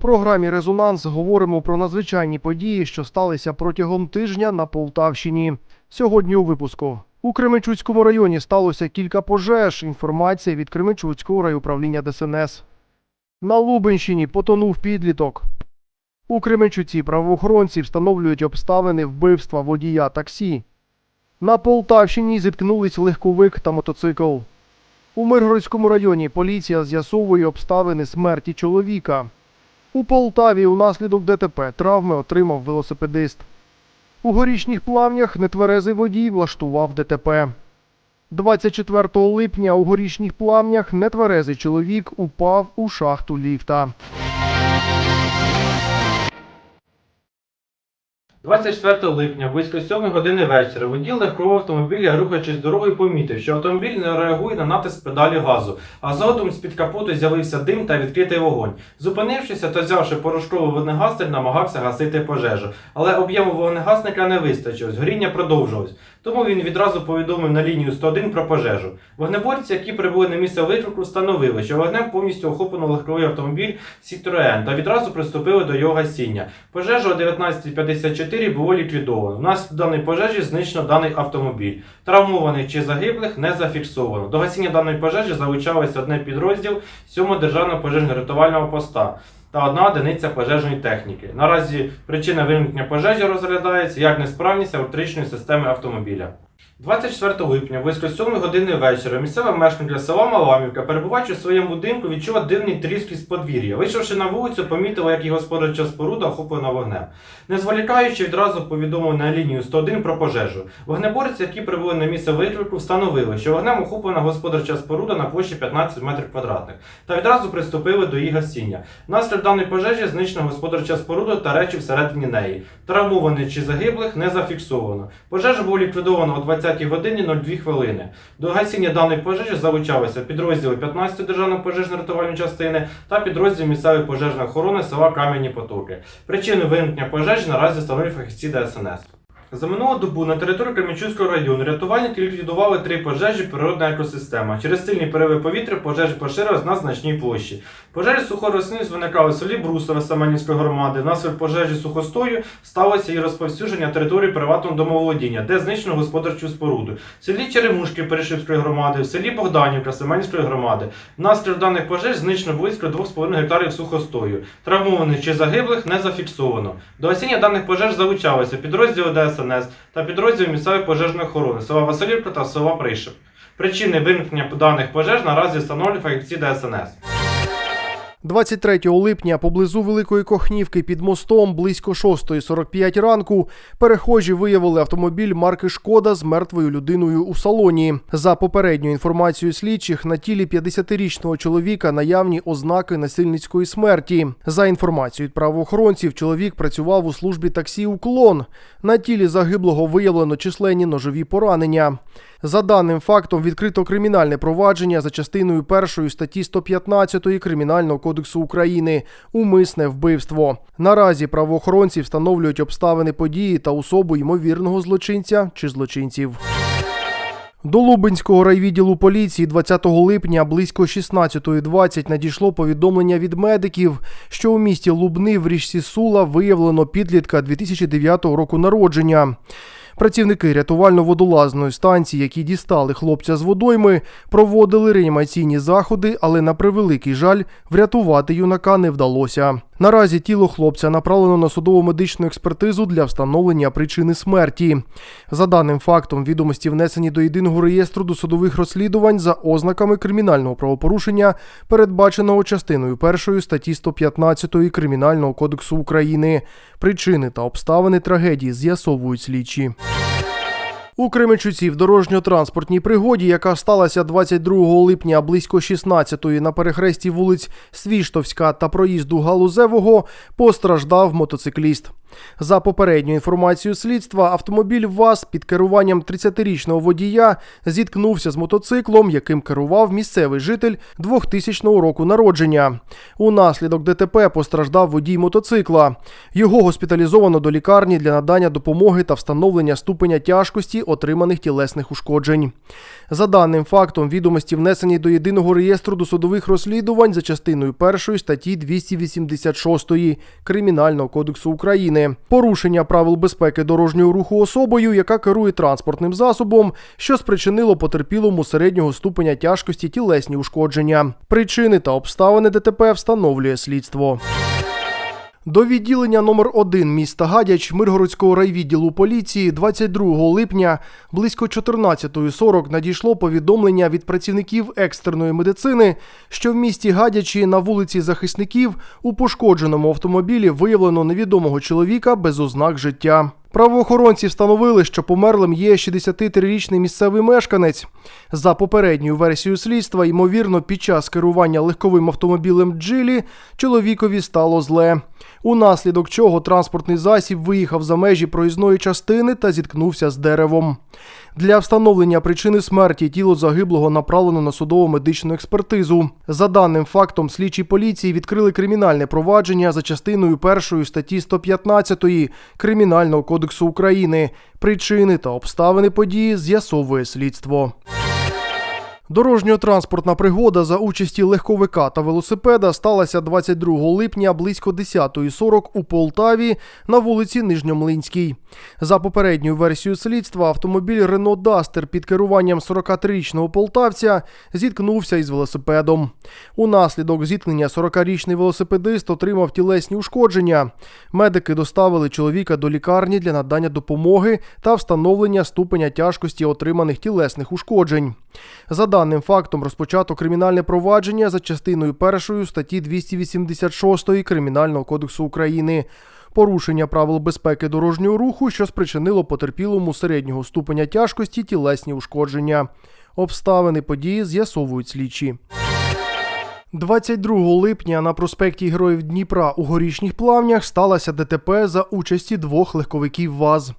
програмі Резонанс говоримо про надзвичайні події, що сталися протягом тижня на Полтавщині. Сьогодні у випуску. У Кременчуцькому районі сталося кілька пожеж. Інформація від Кременчуцького райуправління ДСНС. На Лубенщині потонув підліток. У Кременчуці правоохоронці встановлюють обставини вбивства водія таксі. На Полтавщині зіткнулись легковик та мотоцикл. У Миргородському районі поліція з'ясовує обставини смерті чоловіка. У Полтаві унаслідок ДТП травми отримав велосипедист. У горішніх плавнях нетверезий водій влаштував ДТП. 24 липня у горішніх плавнях нетверезий чоловік упав у шахту ліфта. 24 липня, близько 7 години вечора, водій легкового автомобіля, рухаючись дорогою, помітив, що автомобіль не реагує на натиск педалі газу, а згодом з-під капоту з'явився дим та відкритий вогонь. Зупинившися та взявши порошковий вогнегаситель, намагався гасити пожежу, але об'єму вогнегасника не вистачилось, горіння продовжилось. Тому він відразу повідомив на лінію 101 про пожежу. Вогнеборці, які прибули на місце виклику, встановили, що вогнем повністю охоплено легковий автомобіль Citroën та відразу приступили до його гасіння. Пожежа о 19.54 було ліквідовано. Внаслідок пожежі знищено даний автомобіль. Травмованих чи загиблих не зафіксовано. До гасіння даної пожежі залучалося одне підрозділ 7 державного пожежно-рятувального поста. Та одна одиниця пожежної техніки. Наразі причина виникнення пожежі розглядається як несправність електричної системи автомобіля. 24 липня, близько 7 години вечора, місцева мешканка села Маламівка, перебуваючи в своєму будинку, відчула дивний тріск із подвір'я. Вийшовши на вулицю, помітила, як її господарча споруда охоплена вогнем. Не зволікаючи, відразу повідомили на лінію 101 про пожежу. Вогнеборці, які прибули на місце виклику, встановили, що вогнем охоплена господарча споруда на площі 15 метрів квадратних, та відразу приступили до її гасіння. Внаслідок даної пожежі знищена господарча споруда та речі всередині неї. Травмованих чи загиблих не зафіксовано. Пожежа була ліквідована о 20 годині 02 хвилини. До гасіння даної пожежі залучалися підрозділи 15 державної пожежно-рятувальної частини та підрозділ місцевої пожежної охорони села Кам'яні Потоки. Причини виникнення пожежі наразі встановлюють фахівці ДСНС. За минулу добу на території Кременчуцького району рятувальники ліквідували три пожежі природна екосистема. Через сильний перевив повітря пожежі поширились на значній площі. Пожежі сухої рослинність виникали в селі Брусове Семенівської громади. Внаслідок пожежі сухостою сталося і розповсюдження території приватного домоволодіння, де знищено господарчу споруду. В селі Черемушки Перешипської громади, в селі Богданівка Семенівської громади. Внаслідок даних пожеж знищено близько 2,5 гектарів сухостою. Травмованих чи загиблих не зафіксовано. До осіння даних пожеж залучалися підрозділи ДСНС та підрозділ місцевої пожежної охорони села Василівка та села Пришип. Причини виникнення даних пожеж наразі встановлюють фахівці ДСНС. 23 липня поблизу Великої Кохнівки під мостом близько 6.45 ранку перехожі виявили автомобіль марки Шкода з мертвою людиною у салоні. За попередньою інформацією слідчих, на тілі 50-річного чоловіка наявні ознаки насильницької смерті. За інформацією правоохоронців, чоловік працював у службі таксі «Уклон». На тілі загиблого виявлено численні ножові поранення. За даним фактом відкрито кримінальне провадження за частиною першої статті 115 Кримінального кодексу України умисне вбивство. Наразі правоохоронці встановлюють обставини події та особу ймовірного злочинця чи злочинців. До Лубенського райвідділу поліції 20 липня близько 16.20 надійшло повідомлення від медиків, що у місті Лубни в річці Сула виявлено підлітка 2009 року народження. Працівники рятувально-водолазної станції, які дістали хлопця з водойми, проводили реанімаційні заходи, але на превеликий жаль, врятувати юнака не вдалося. Наразі тіло хлопця направлено на судово медичну експертизу для встановлення причини смерті. За даним фактом, відомості внесені до єдиного реєстру досудових розслідувань за ознаками кримінального правопорушення, передбаченого частиною першої статті 115 Кримінального кодексу України. Причини та обставини трагедії з'ясовують слідчі. У Кременчуці в дорожньо-транспортній пригоді, яка сталася 22 липня близько 16-ї на перехресті вулиць Свіштовська та проїзду Галузевого, постраждав мотоцикліст. За попередньою інформацією слідства, автомобіль ВАЗ під керуванням 30-річного водія зіткнувся з мотоциклом, яким керував місцевий житель 2000 року народження. Унаслідок ДТП постраждав водій мотоцикла. Його госпіталізовано до лікарні для надання допомоги та встановлення ступеня тяжкості отриманих тілесних ушкоджень. За даним фактом, відомості внесені до єдиного реєстру досудових розслідувань за частиною 1 статті 286 Кримінального кодексу України. Порушення правил безпеки дорожнього руху особою, яка керує транспортним засобом, що спричинило потерпілому середнього ступеня тяжкості тілесні ушкодження. Причини та обставини ДТП встановлює слідство. До відділення номер 1 міста Гадяч Миргородського райвідділу поліції 22 липня близько 14.40 надійшло повідомлення від працівників екстреної медицини, що в місті Гадячі на вулиці захисників у пошкодженому автомобілі виявлено невідомого чоловіка без ознак життя. Правоохоронці встановили, що померлим є 63-річний місцевий мешканець. За попередньою версією слідства, ймовірно, під час керування легковим автомобілем Джилі чоловікові стало зле. Унаслідок чого транспортний засіб виїхав за межі проїзної частини та зіткнувся з деревом. Для встановлення причини смерті тіло загиблого направлено на судово медичну експертизу. За даним фактом, слідчі поліції відкрили кримінальне провадження за частиною першої статті 115 Кримінального кодексу України. Причини та обставини події з'ясовує слідство. Дорожньо-транспортна пригода за участі легковика та велосипеда сталася 22 липня близько 10.40 у Полтаві на вулиці Нижньомлинській. За попередньою версією слідства, автомобіль Renault Duster під керуванням 43-річного полтавця зіткнувся із велосипедом. Унаслідок зіткнення 40-річний велосипедист отримав тілесні ушкодження. Медики доставили чоловіка до лікарні для надання допомоги та встановлення ступеня тяжкості отриманих тілесних ушкоджень. За даним фактом розпочато кримінальне провадження за частиною першої статті 286 Кримінального кодексу України. Порушення правил безпеки дорожнього руху, що спричинило потерпілому середнього ступеня тяжкості тілесні ушкодження. Обставини події з'ясовують слідчі. 22 липня на проспекті Героїв Дніпра у горішніх плавнях сталося ДТП за участі двох легковиків ВАЗ.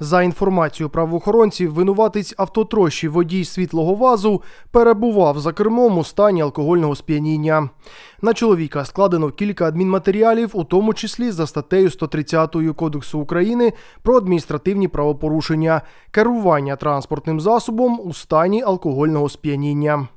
За інформацією правоохоронців, винуватець автотрощі водій світлого вазу перебував за кермом у стані алкогольного сп'яніння. На чоловіка складено кілька адмінматеріалів, у тому числі за статтею 130 Кодексу України про адміністративні правопорушення, керування транспортним засобом у стані алкогольного сп'яніння. –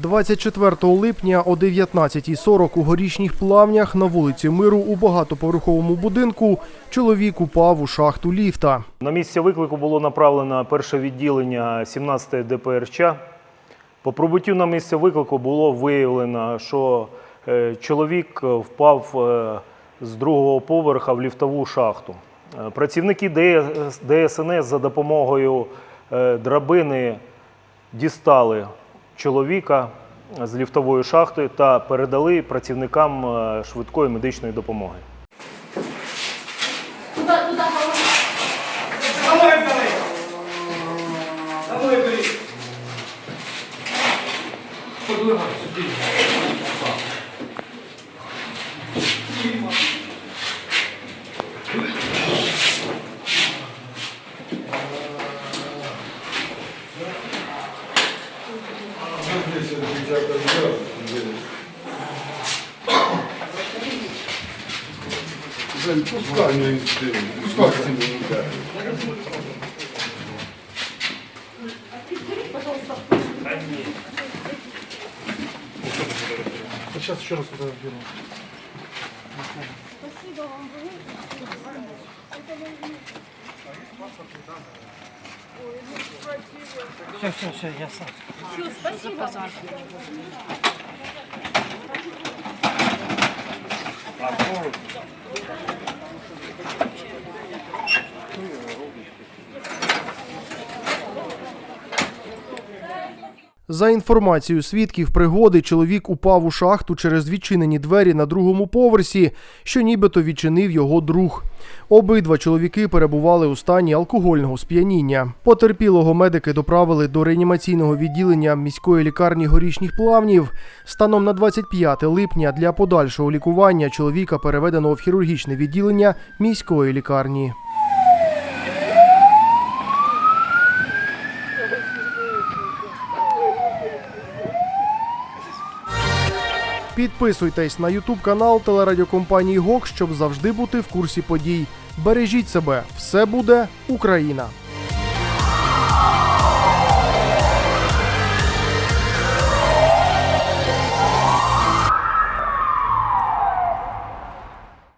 24 липня о 19.40 у горішніх плавнях на вулиці Миру у багатоповерховому будинку чоловік упав у шахту ліфта. На місце виклику було направлено перше відділення 17 ДПРЧ. По прибуттю на місце виклику було виявлено, що е, чоловік впав е, з другого поверха в ліфтову шахту. Е, Працівники ДСНС за допомогою драбини дістали чоловіка з ліфтової шахти та передали працівникам е, швидкої медичної допомоги. Sen Kuskanya'yı istiyorum. Kuskanya'yı istiyorum. Сейчас еще раз фотографируем. Спасибо вам. Все, все, все, я сам. Все, спасибо. Спасибо. За інформацією свідків пригоди, чоловік упав у шахту через відчинені двері на другому поверсі, що нібито відчинив його друг. Обидва чоловіки перебували у стані алкогольного сп'яніння. Потерпілого медики доправили до реанімаційного відділення міської лікарні горішніх плавнів. Станом на 25 липня для подальшого лікування чоловіка переведено в хірургічне відділення міської лікарні. Підписуйтесь на Ютуб канал телерадіокомпанії ГОК, щоб завжди бути в курсі подій. Бережіть себе, все буде Україна!